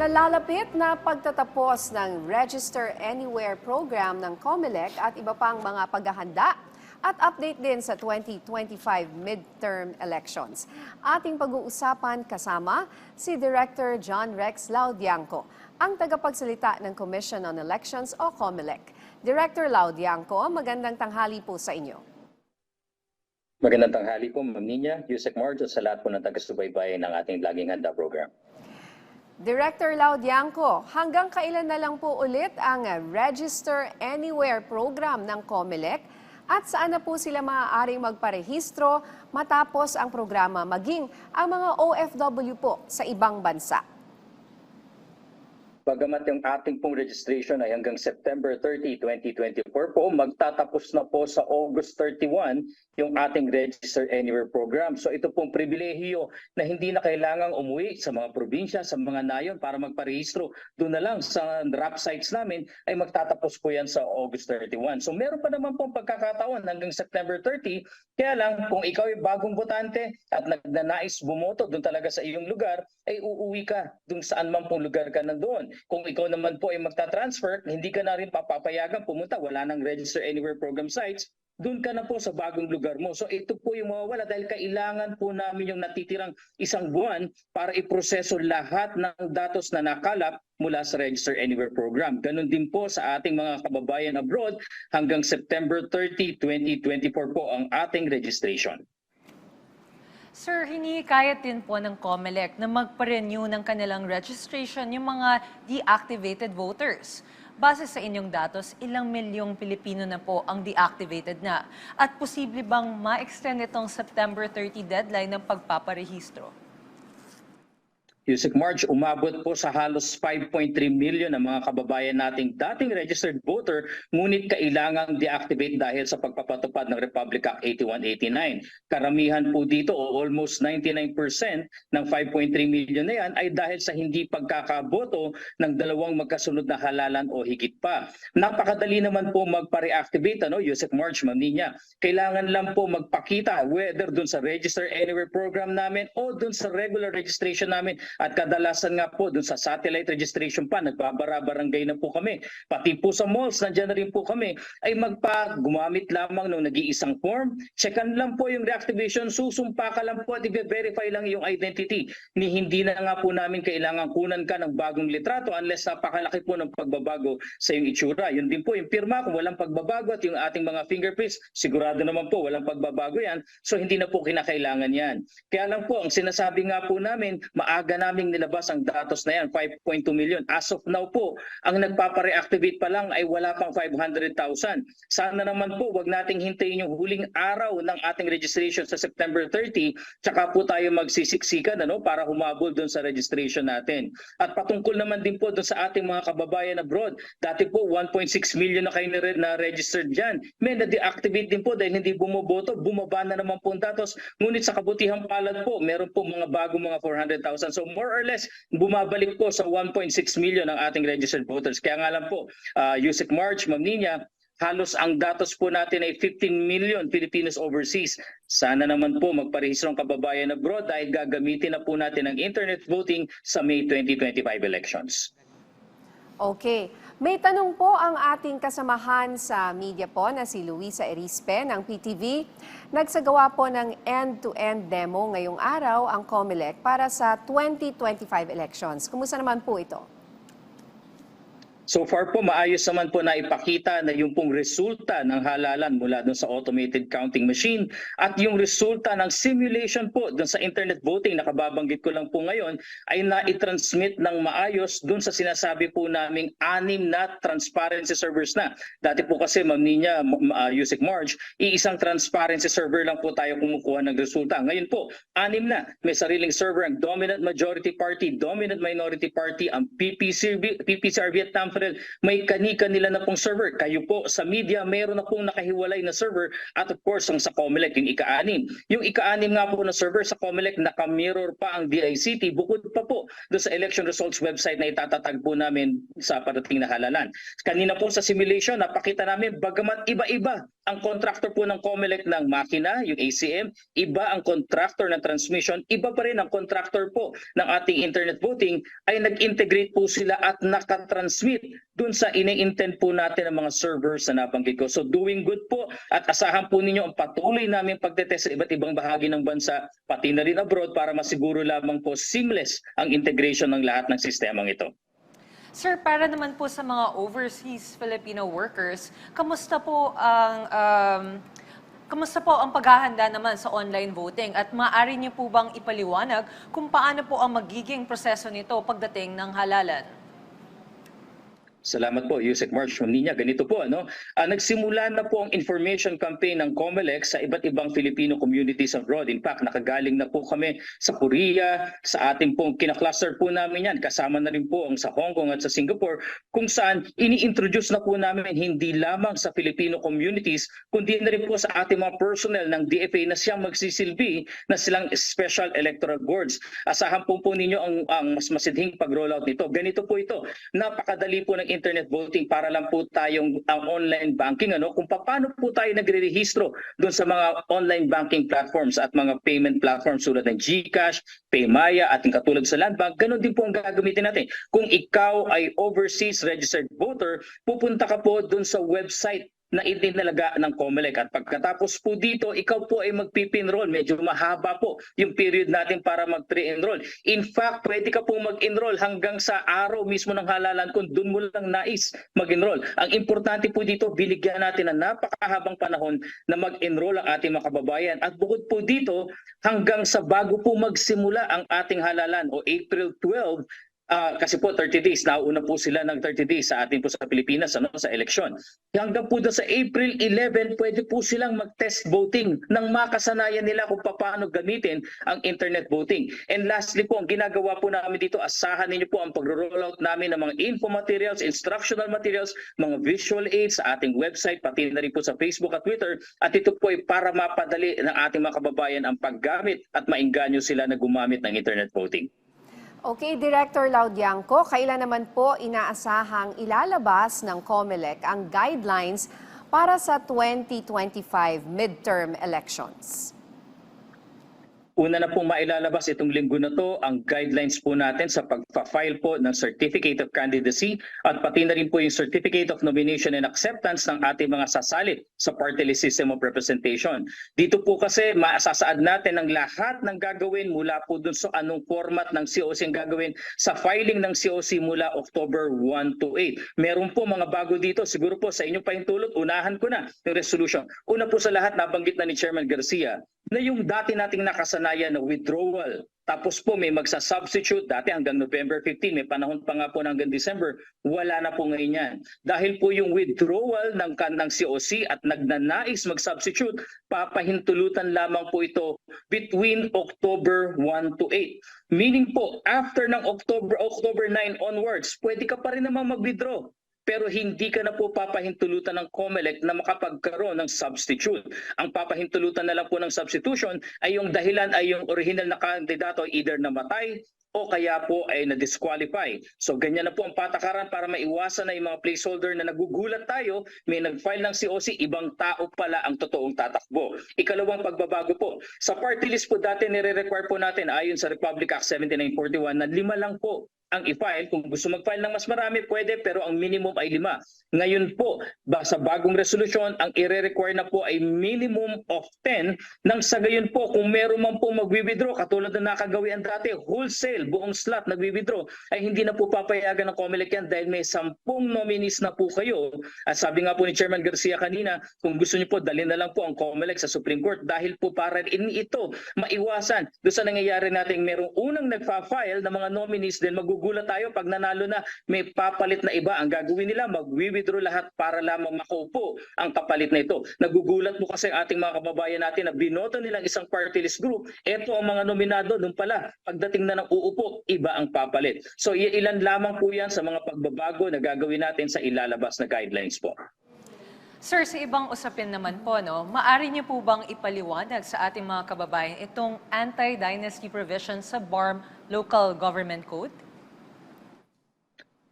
Nalalapit na pagtatapos ng Register Anywhere program ng COMELEC at iba pang mga paghahanda at update din sa 2025 midterm elections. Ating pag-uusapan kasama si Director John Rex Laudianco, ang tagapagsalita ng Commission on Elections o COMELEC. Director Laudianco, magandang tanghali po sa inyo. Magandang tanghali po, Ma'am Nina, Yusek Marjo, sa lahat po ng taga-subaybay ng ating Laging Handa program. Director Laudianco, hanggang kailan na lang po ulit ang Register Anywhere program ng COMELEC at saan na po sila maaaring magparehistro matapos ang programa maging ang mga OFW po sa ibang bansa? Bagamat yung ating pong registration ay hanggang September 30, 2024 po, magtatapos na po sa August 31 yung ating Register Anywhere program. So ito pong pribilehiyo na hindi na kailangang umuwi sa mga probinsya, sa mga nayon para magparehistro. Doon na lang sa RAP sites namin ay magtatapos po yan sa August 31. So meron pa naman pong pagkakataon hanggang September 30. Kaya lang kung ikaw ay bagong botante at nagnanais bumoto doon talaga sa iyong lugar, ay uuwi ka doon saan man pong lugar ka nandoon. Kung ikaw naman po ay magta-transfer, hindi ka na rin papapayagan pumunta, wala nang Register Anywhere program sites, doon ka na po sa bagong lugar mo. So ito po yung mawawala dahil kailangan po namin yung natitirang isang buwan para iproseso lahat ng datos na nakalap mula sa Register Anywhere program. Ganon din po sa ating mga kababayan abroad hanggang September 30, 2024 po ang ating registration. Sir, hinihikayat din po ng COMELEC na magpa-renew ng kanilang registration yung mga deactivated voters. Base sa inyong datos, ilang milyong Pilipino na po ang deactivated na? At posible bang ma-extend itong September 30 deadline ng pagpaparehistro? Yusek March, umabot po sa halos 5.3 million ang mga kababayan nating dating registered voter ngunit kailangang deactivate dahil sa pagpapatupad ng Republic Act 8189. Karamihan po dito o almost 99% ng 5.3 million na yan ay dahil sa hindi pagkakaboto ng dalawang magkasunod na halalan o higit pa. Napakadali naman po magpa-reactivate, ano, Yusek March, Ma'am Nina. Kailangan lang po magpakita whether dun sa Register Anywhere program namin o dun sa regular registration namin at kadalasan nga po dun sa satellite registration pa, nagbabara-barangay na po kami. Pati po sa malls, nandiyan na rin po kami, ay magpa gumamit lamang ng nag-iisang form. Checkan lang po yung reactivation, susumpa ka lang po at i-verify lang yung identity. Ni hindi na nga po namin kailangan kunan ka ng bagong litrato unless napakalaki po ng pagbabago sa yung itsura. Yun din po yung pirma, kung walang pagbabago at yung ating mga fingerprints, sigurado naman po walang pagbabago yan. So hindi na po kinakailangan yan. Kaya lang po, ang sinasabi nga po namin, maaga naming nilabas ang datos na yan, 5.2 million. As of now po, ang nagpapa-reactivate pa lang ay wala pang 500,000. Sana naman po, wag nating hintayin yung huling araw ng ating registration sa September 30, tsaka po tayo magsisiksikan ano, para humabol doon sa registration natin. At patungkol naman din po doon sa ating mga kababayan abroad, dati po 1.6 million na kayo na, registered dyan. May na-deactivate din po dahil hindi bumoboto, bumaba na naman po ang datos. Ngunit sa kabutihang palad po, meron po mga bagong mga 400,000. So more or less, bumabalik po sa 1.6 million ang ating registered voters. Kaya nga lang po, uh, Yusek March, Ma'am Nina, halos ang datos po natin ay 15 million Filipinos overseas. Sana naman po magparehistro ang kababayan abroad dahil gagamitin na po natin ang internet voting sa May 2025 elections. Okay. May tanong po ang ating kasamahan sa media po na si Luisa Erispe ng PTV. Nagsagawa po ng end-to-end demo ngayong araw ang COMELEC para sa 2025 elections. Kumusta naman po ito? So far po, maayos naman po na ipakita na yung pong resulta ng halalan mula dun sa automated counting machine at yung resulta ng simulation po dun sa internet voting na kababanggit ko lang po ngayon ay na-transmit ng maayos dun sa sinasabi po naming anim na transparency servers na. Dati po kasi, Ma'am Nina, uh, Yusek March, iisang transparency server lang po tayo kumukuha ng resulta. Ngayon po, anim na. May sariling server ang dominant majority party, dominant minority party, ang PPCR, PPCR Vietnam April, may kani-kanila na pong server. Kayo po sa media, meron na pong nakahiwalay na server at of course ang sa COMELEC, yung ika-anim. Yung ika-anim nga po na server sa COMELEC, naka-mirror pa ang DICT bukod pa po doon sa election results website na itatatag po namin sa parating na halalan. Kanina po sa simulation, napakita namin bagamat iba-iba ang contractor po ng COMELEC ng makina, yung ACM, iba ang contractor ng transmission, iba pa rin ang contractor po ng ating internet voting, ay nag-integrate po sila at nakatransmit dun sa ini-intend po natin ng mga servers na nabanggit ko. So doing good po at asahan po ninyo ang patuloy namin pagtetest sa iba't ibang bahagi ng bansa, pati na rin abroad para masiguro lamang po seamless ang integration ng lahat ng sistemang ito. Sir, para naman po sa mga overseas Filipino workers, kamusta po ang um, kamusta po ang paghahanda naman sa online voting at maaari niyo po bang ipaliwanag kung paano po ang magiging proseso nito pagdating ng halalan? Salamat po, Yusek March Ninya. Ganito po, ano? Ah, nagsimula na po ang information campaign ng COMELEC sa iba't ibang Filipino communities abroad. In fact, nakagaling na po kami sa Korea, sa ating pong kinakluster po namin yan. Kasama na rin po ang sa Hong Kong at sa Singapore, kung saan ini-introduce na po namin hindi lamang sa Filipino communities, kundi na rin po sa ating mga personnel ng DFA na siyang magsisilbi na silang special electoral boards. Asahan po po ninyo ang, ang mas masidhing pag-rollout nito. Ganito po ito. Napakadali po ng internet voting para lang po tayong ang online banking ano kung paano po tayo nagre-rehistro doon sa mga online banking platforms at mga payment platforms tulad ng GCash, Paymaya at katulad sa Land Bank, ganun din po ang gagamitin natin. Kung ikaw ay overseas registered voter, pupunta ka po doon sa website na itinalaga ng COMELEC at pagkatapos po dito, ikaw po ay magpipinroll. Medyo mahaba po yung period natin para mag-pre-enroll. In fact, pwede ka po mag-enroll hanggang sa araw mismo ng halalan kung doon mo lang nais mag-enroll. Ang importante po dito, biligyan natin ng napakahabang panahon na mag-enroll ang ating mga kababayan. At bukod po dito, hanggang sa bago po magsimula ang ating halalan o April 12, Ah, kasi po 30 days, nauna po sila ng 30 days sa atin po sa Pilipinas ano, sa eleksyon. Hanggang po doon sa April 11, pwede po silang mag-test voting nang makasanayan nila kung paano gamitin ang internet voting. And lastly po, ang ginagawa po namin dito, asahan ninyo po ang pag-rollout namin ng mga info materials, instructional materials, mga visual aids sa ating website, pati na rin po sa Facebook at Twitter. At ito po ay para mapadali ng ating mga kababayan ang paggamit at mainganyo sila na gumamit ng internet voting. Okay, Director Laudianco, kailan naman po inaasahang ilalabas ng COMELEC ang guidelines para sa 2025 midterm elections? Una na pong mailalabas itong linggo na to ang guidelines po natin sa pagpa-file po ng Certificate of Candidacy at pati na rin po yung Certificate of Nomination and Acceptance ng ating mga sasalit sa Party List System of Representation. Dito po kasi masasaad natin ang lahat ng gagawin mula po dun sa anong format ng COC ang gagawin sa filing ng COC mula October 1 to 8. Meron po mga bago dito, siguro po sa inyo pa yung tulot, unahan ko na yung resolution. Una po sa lahat, nabanggit na ni Chairman Garcia, na yung dati nating nakasanayan na withdrawal. Tapos po may magsa-substitute dati hanggang November 15, may panahon pa nga po hanggang December, wala na po ngayon yan. Dahil po yung withdrawal ng, ng COC at nagnanais mag-substitute, papahintulutan lamang po ito between October 1 to 8. Meaning po, after ng October, October 9 onwards, pwede ka pa rin naman mag-withdraw pero hindi ka na po papahintulutan ng COMELEC na makapagkaroon ng substitute. Ang papahintulutan na lang po ng substitution ay yung dahilan ay yung original na kandidato either namatay o kaya po ay na-disqualify. So ganyan na po ang patakaran para maiwasan na yung mga placeholder na nagugulat tayo, may nag-file ng COC, ibang tao pala ang totoong tatakbo. Ikalawang pagbabago po, sa party list po dati nire-require po natin ayon sa Republic Act 7941 na lima lang po ang i-file. Kung gusto mag-file ng mas marami, pwede, pero ang minimum ay lima. Ngayon po, sa bagong resolusyon, ang i-require na po ay minimum of 10. Nang sa gayon po, kung meron man po mag-withdraw, katulad na nakagawian dati, wholesale, buong slot nag-withdraw, ay hindi na po papayagan ng COMELEC yan dahil may sampung nominees na po kayo. At sabi nga po ni Chairman Garcia kanina, kung gusto niyo po, dalhin na lang po ang COMELEC sa Supreme Court dahil po para in ito maiwasan doon nangyayari nating merong unang nagfa-file ng mga nominees din magugulat tayo pag nanalo na may papalit na iba ang gagawin nila magwi-withdraw lahat para lamang makaupo ang kapalit na ito nagugulat mo kasi ating mga kababayan natin na binoto nilang isang party list group eto ang mga nominado doon pala pagdating na ng uupo iba ang papalit. So ilan lamang po yan sa mga pagbabago na gagawin natin sa ilalabas na guidelines po. Sir, sa ibang usapin naman po, no, maari niyo po bang ipaliwanag sa ating mga kababayan itong anti-dynasty provision sa BARM Local Government Code?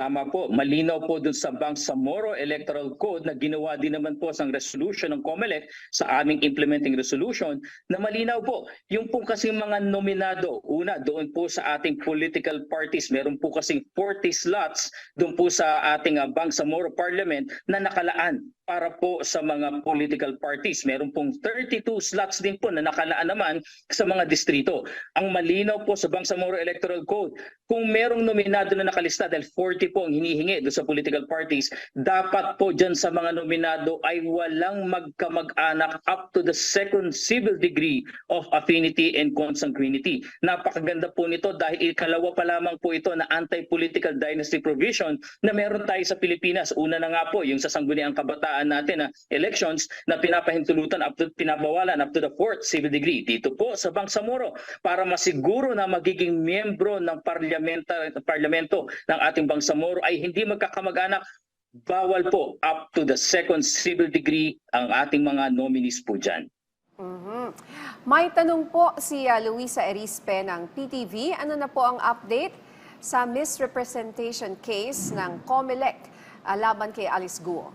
Tama po, malinaw po dun sa Bangsamoro Electoral Code na ginawa din naman po sa resolution ng COMELEC sa aming implementing resolution na malinaw po. Yung po kasing mga nominado, una doon po sa ating political parties, meron po kasing 40 slots doon po sa ating uh, Bangsamoro Parliament na nakalaan para po sa mga political parties. Meron pong 32 slots din po na nakalaan naman sa mga distrito. Ang malinaw po sa Bangsamoro Electoral Code, kung merong nominado na nakalista dahil 40 po ang hinihingi doon sa political parties, dapat po dyan sa mga nominado ay walang magkamag-anak up to the second civil degree of affinity and consanguinity. Napakaganda po nito dahil ikalawa pa lamang po ito na anti-political dynasty provision na meron tayo sa Pilipinas. Una na nga po yung sa sangguniang kabataan natin na elections na pinapahintulutan up to pinabawalan up to the fourth civil degree dito po sa Bangsamoro para masiguro na magiging miyembro ng parlamento ng ating Bangsamoro ay hindi magkakamag-anak bawal po up to the second civil degree ang ating mga nominees po dyan. Mhm. May tanong po si ah, Luisa Erispe ng PTV. Ano na po ang update sa misrepresentation case ng COMELEC ah, laban kay Alice Guo?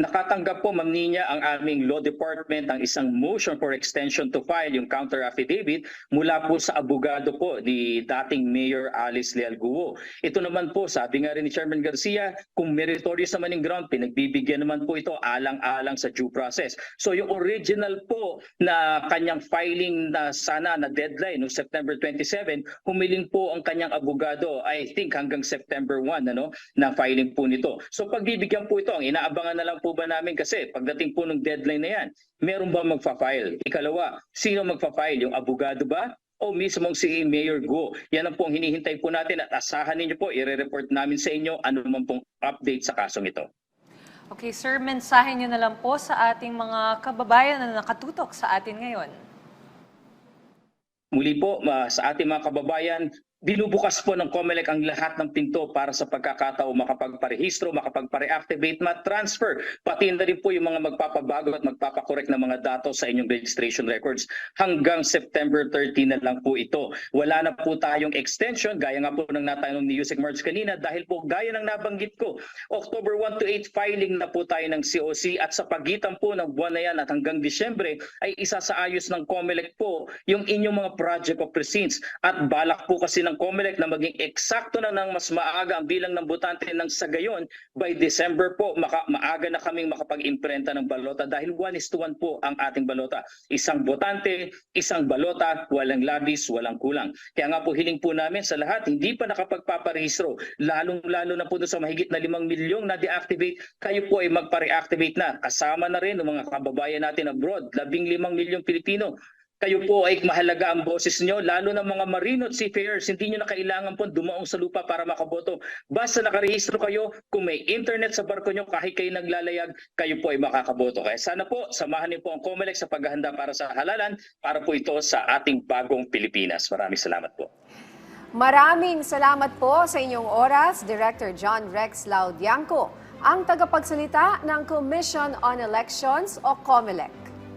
Nakatanggap po, Ma'am Nina, ang aming Law Department ng isang motion for extension to file yung counter affidavit mula po sa abogado po ni dating Mayor Alice Leal Guo. Ito naman po, sabi nga rin ni Chairman Garcia, kung meritorious naman yung ground, pinagbibigyan naman po ito alang-alang sa due process. So yung original po na kanyang filing na sana na deadline no September 27, humiling po ang kanyang abogado, I think hanggang September 1 ano, na filing po nito. So pagbibigyan po ito, ang inaabangan na lang po ba namin kasi pagdating po ng deadline na yan, meron ba magfa-file? Ikalawa, sino magfa-file? Yung abogado ba? o mismong si Mayor Go. Yan ang pong hinihintay po natin at asahan ninyo po, i-report namin sa inyo ano man pong update sa kasong ito. Okay, sir, mensahe niyo na lang po sa ating mga kababayan na nakatutok sa atin ngayon. Muli po ma- sa ating mga kababayan, binubukas po ng COMELEC ang lahat ng pinto para sa pagkakataon makapagparehistro, makapagpare-activate, ma-transfer, pati na rin po yung mga magpapabago at magpapakorek ng mga datos sa inyong registration records. Hanggang September 30 na lang po ito. Wala na po tayong extension, gaya nga po ng natanong ni Yusek March kanina, dahil po gaya ng nabanggit ko, October 1 to 8 filing na po tayo ng COC at sa pagitan po ng buwan na yan at hanggang Disyembre ay isa sa ayos ng COMELEC po yung inyong mga project of precincts at balak po kasi ng COMELEC na maging eksakto na ng mas maaga ang bilang ng botante ng sa gayon by December po maka, maaga na kaming makapag-imprenta ng balota dahil 1 is to 1 po ang ating balota. Isang botante, isang balota, walang labis, walang kulang. Kaya nga po hiling po namin sa lahat, hindi pa nakapagpaparehistro, lalong-lalo na po sa mahigit na 5 milyong na deactivate, kayo po ay magpa-reactivate na. Kasama na rin ng mga kababayan natin abroad, 15 milyong Pilipino kayo po ay mahalaga ang boses nyo, lalo ng mga marino at seafarers, hindi nyo na kailangan po dumaong sa lupa para makaboto. Basta nakarehistro kayo, kung may internet sa barko nyo, kahit kayo naglalayag, kayo po ay makakaboto. Kaya sana po, samahan niyo po ang COMELEC sa paghahanda para sa halalan, para po ito sa ating bagong Pilipinas. Maraming salamat po. Maraming salamat po sa inyong oras, Director John Rex Laudianco, ang tagapagsalita ng Commission on Elections o COMELEC.